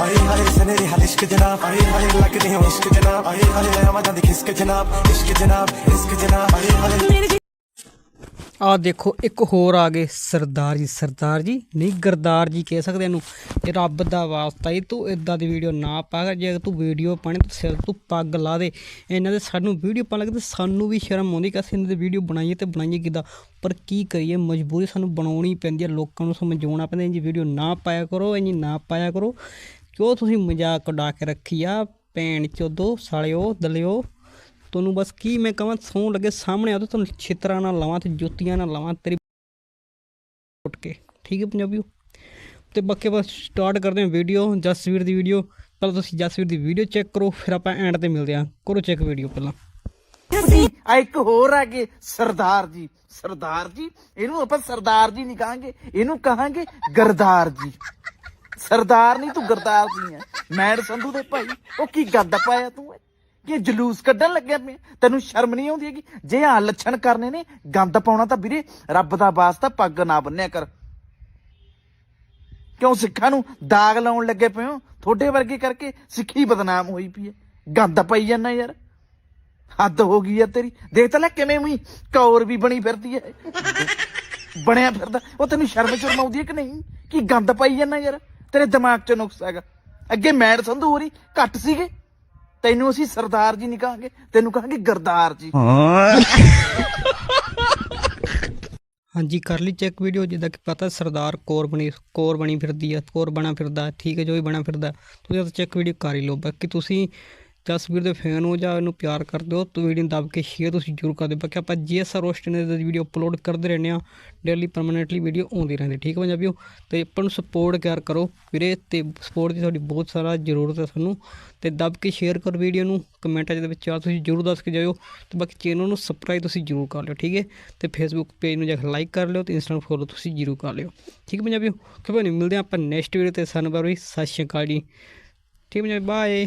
ਹਾਏ ਹਾਏ ਸਨੇਰੀ ਹਾਲ ਇਸ਼ਕ ਜਨਾਬ ਹਾਏ ਹਾਏ ਲੱਗਦੇ ਹੋ ਇਸ਼ਕ ਜਨਾਬ ਹਾਏ ਹਾਏ ਆਵਾਜ਼ਾਂ ਦੀ ਖਿਸਕ ਜਨਾਬ, ਇਸ਼ਕ ਜਨਾਬ ਇਸ਼ਕ ਜਨਾਬ ਹਾਏ ਹਾਏ ਆ ਦੇਖੋ, ਇੱਕ ਹੋਰ ਆ ਗਏ ਸਰਦਾਰ ਜੀ ਸਰਦਾਰ ਜੀ, ਨਹੀਂ ਗਰਦਾਰ ਜੀ ਕਹਿ ਸਕਦੇ ਇਹਨੂੰ, ਇਹ ਰੱਬ ਦਾ ਵਾਸਤਾ ਈ ਤੂੰ ਇਦਾਂ ਦੀ ਵੀਡੀਓ ਨਾ ਪਾ ਜੇ ਤੂੰ ਵੀਡੀਓ ਪਾਣੀ, ਤੂੰ ਸਿਰ ਤੂੰ ਪੱਗ ਲਾ ਦੇ, ਇਹਨਾਂ ਦੇ ਸਾਨੂੰ ਵੀਡੀਓ ਪਾਣ ਲੱਗੇ ਸਾਨੂੰ ਵੀ ਸ਼ਰਮ ਆਉਂਦੀ ਕਿ ਅਸੀਂ ਇਹਨਾਂ ਦੀ ਵੀਡੀਓ ਬਣਾਈਏ ਤੇ ਬਣਾਈਏ ਕਿੱਦਾਂ? ਪਰ ਕੀ ਕਰੀਏ, ਮਜਬੂਰੀ ਸਾਨੂੰ ਬਣਾਉਣੀ ਪੈਂਦੀ ਹੈ, ਲੋਕਾਂ ਨੂੰ ਸਮਝਾਉਣਾ ਪੈਂਦਾ ਜੀ ਵੀਡੀਓ ਨਾ ਪਾਇਆ ਕਰੋ ਇੰਜੀ ਨਾ ਪਾਇਆ ਕਰੋ। ਕਿਉਂ ਤੁਸੀਂ ਮਜ਼ਾਕ ਉਡਾ ਕੇ ਰੱਖੀ ਆ, ਭੈਣ ਚੋਦੋ, ਸਾਲਿਓ, ਦਲਿਓ, ਤੁਹਾਨੂੰ ਬਸ ਕੀ ਮੈਂ ਕਹਾਂ ਸੌਂ ਲੱਗੇ ਸਾਹਮਣੇ ਆ ਤਾਂ ਤੁਹਾਨੂੰ ਛਿੱਤਰਾਂ ਨਾਲ ਲਾਵਾਂ ਤੇ ਜੁੱਤੀਆਂ ਨਾਲ ਲਾਵਾਂ, ਤੇਰੀ ਉੱਠ ਕੇ, ਠੀਕ ਹੈ ਪੰਜਾਬੀਓ? ਤੇ ਬਾਕੀ ਬਸ ਸਟਾਰਟ ਕਰਦੇ ਹਾਂ ਵੀਡੀਓ ਜਸਵੀਰ ਦੀ ਵੀਡੀਓ ਪਹਿਲਾਂ ਤੁਸੀਂ ਜਸਵੀਰ ਦੀ ਵੀਡੀਓ ਚੈੱਕ ਕਰੋ, ਫਿਰ ਆਪਾਂ ਐਂਡ ਤੇ ਮਿਲਦੇ ਹਾਂ, ਕਰੋ ਚੈੱਕ ਵੀਡੀਓ ਪਹਿਲਾਂ। ਆ ਇੱਕ ਹੋਰ ਆ ਕੇ ਸਰਦਾਰ ਜੀ ਸਰਦਾਰ ਜੀ, ਇਹਨੂੰ ਆਪਾਂ ਸਰਦਾਰ ਜੀ ਨਹੀਂ ਕਹਾਂਗੇ, ਇਹਨੂੰ ਕਹਾਂਗੇ ਗਰਦਾਰ ਜੀ। ਸਰਦਾਰ ਨਹੀਂ ਤੂੰ ਗਰਦਾਰ ਜੀ ਹੈ ਮੈਡ ਸੰਧੂ ਦੇ ਭਾਈ। ਉਹ ਕੀ ਗੱਦ ਪਾਇਆ ਤੂੰ ਓਏ? ਕੀ ਜਲੂਸ ਕੱਢਣ ਲੱਗਿਆ ਪਿਆ ਤੈਨੂੰ ਸ਼ਰਮ ਨਹੀਂ ਆਉਂਦੀ ਹੈਗੀ? ਜੇ ਆ ਲੱਛਣ ਕਰਨੇ ਨੇ, ਗੰਦ ਪਾਉਣਾ ਤਾਂ ਵੀਰੇ ਰੱਬ ਦਾ ਵਾਸਤਾ, ਪੱਗ ਨਾ ਬੰਨਿਆ ਕਰ। ਕਿਉਂ ਸਿੱਖਾਂ ਨੂੰ ਦਾਗ ਲਾਉਣ ਲੱਗੇ ਪਏ ਹੋ? ਤੁਹਾਡੇ ਵਰਗੇ ਕਰਕੇ ਸਿੱਖੀ ਬਦਨਾਮ ਹੋਈ ਪਈ ਹੈ ਗੰਦ ਪਾਈ ਜਾਂਦਾ ਯਾਰ। ਹੱਦ ਹੋ ਗਈ ਆ ਤੇਰੀ। ਦੇਖ ਤਾਂ ਲੈ ਕਿਵੇਂ ਵੀ ਕੌਰ ਵੀ ਬਣੀ ਫਿਰਦੀ ਹੈ ਬਣਿਆ ਫਿਰਦਾ। ਉਹ ਤੈਨੂੰ ਸ਼ਰਮ ਸ਼ਰਮ ਆਉਂਦੀ ਹੈ ਕਿ ਨਹੀਂ? ਕੀ ਗੰਦ ਪਾਈ ਜਾਂਦਾ ਯਾਰ? ਤੇਰੇ ਦਿਮਾਗ 'ਚ ਨੁਕਸ ਹੈਗਾ। ਅੱਗੇ ਮੈਡ ਸੰਧੂ ਹੋਰੀ ਘੱਟ ਸੀਗੇ। ਤੈਨੂੰ ਅਸੀਂ ਸਰਦਾਰ ਜੀ ਨਹੀਂ ਕਹਾਂਗੇ, ਤੈਨੂੰ ਕਹਾਂਗੇ ਗਰਦਾਰ ਜੀ। ਹਾਂਜੀ, ਕਰ ਲਈ ਚੈੱਕ ਵੀਡੀਓ ਜਿੱਦਾਂ ਕਿ ਪਤਾ ਸਰਦਾਰ ਕੋਰ ਬਣੀ ਕੋਰ ਬਣੀ ਫਿਰਦੀ ਆ, ਕੋਰ ਬਣਾ ਫਿਰਦਾ, ਠੀਕ ਹੈ, ਜੋ ਵੀ ਬਣਾ ਫਿਰਦਾ, ਤੁਸੀਂ ਤਾਂ ਚੈੱਕ ਵੀਡੀਓ ਕਰ ਹੀ ਲਓ। ਬਾਕੀ ਤੁਸੀਂ ਜਸਵੀਰ ਦੇ ਫੈਨ ਹੋ ਜਾਂ ਇਹਨੂੰ ਪਿਆਰ ਕਰਦੇ ਹੋ, ਤਾਂ ਵੀਡੀਓ ਨੂੰ ਦੱਬ ਕੇ ਸ਼ੇਅਰ ਤੁਸੀਂ ਜ਼ਰੂਰ ਕਰ ਦਿਓ। ਬਾਕੀ ਆਪਾਂ ਜੀਐਸਆਰ ਰੋਸਟ ਨੇ ਦੀ ਵੀਡੀਓ ਅਪਲੋਡ ਕਰਦੇ ਰਹਿੰਦੇ ਆ ਡੇਲੀ ਪਰਮਾਨੈਂਟਲੀ ਵੀਡੀਓ ਆਉਂਦੀ ਰਹਿੰਦੀ, ਠੀਕ ਹੈ ਪੰਜਾਬੀਓ? ਤੇ ਆਪਾਂ ਨੂੰ ਸਪੋਰਟ ਕਰ ਕਰੋ ਵੀਰੇ, ਤੇ ਸਪੋਰਟ ਦੀ ਤੁਹਾਡੀ ਬਹੁਤ ਸਾਰਾ ਜ਼ਰੂਰਤ ਹੈ ਸਾਨੂੰ। ਤੇ ਦੱਬ ਕੇ ਸ਼ੇਅਰ ਕਰੋ ਵੀਡੀਓ ਨੂੰ ਕਮੈਂਟਾਂ ਦੇ ਵਿੱਚ ਆ, ਤੁਸੀਂ ਜ਼ਰੂਰ ਦੱਸ ਕੇ ਜਾਇਓ। ਤੇ ਬਾਕੀ ਚੈਨਲ ਨੂੰ ਸਬਸਕ੍ਰਾਈਬ ਤੁਸੀਂ ਜ਼ਰੂਰ ਕਰ ਲਿਓ, ਠੀਕ ਹੈ? ਤੇ ਫੇਸਬੁੱਕ ਪੇਜ ਨੂੰ ਜਾ ਕੇ ਲਾਈਕ ਕਰ ਲਿਓ ਤੇ ਇੰਸਟਾਗ੍ਰਾਮ ਫੋਲੋ ਤੁਸੀਂ ਜ਼ਰੂਰ ਕਰ ਲਿਓ, ਠੀਕ ਹੈ ਪੰਜਾਬੀਓ? ਖਬਰ ਮਿਲਦੇ ਆਪਾਂ ਨੈਕਸਟ ਵੀਡੀਓ ਤੇ ਸਾਨੂੰ ਬਾਰੇ ਸਤਿ ਸ਼੍ਰੀ ਅਕਾਲ ਜੀ। ਠੀਕ ਹੈ ਪੰਜਾਬੀ ਬਾਏ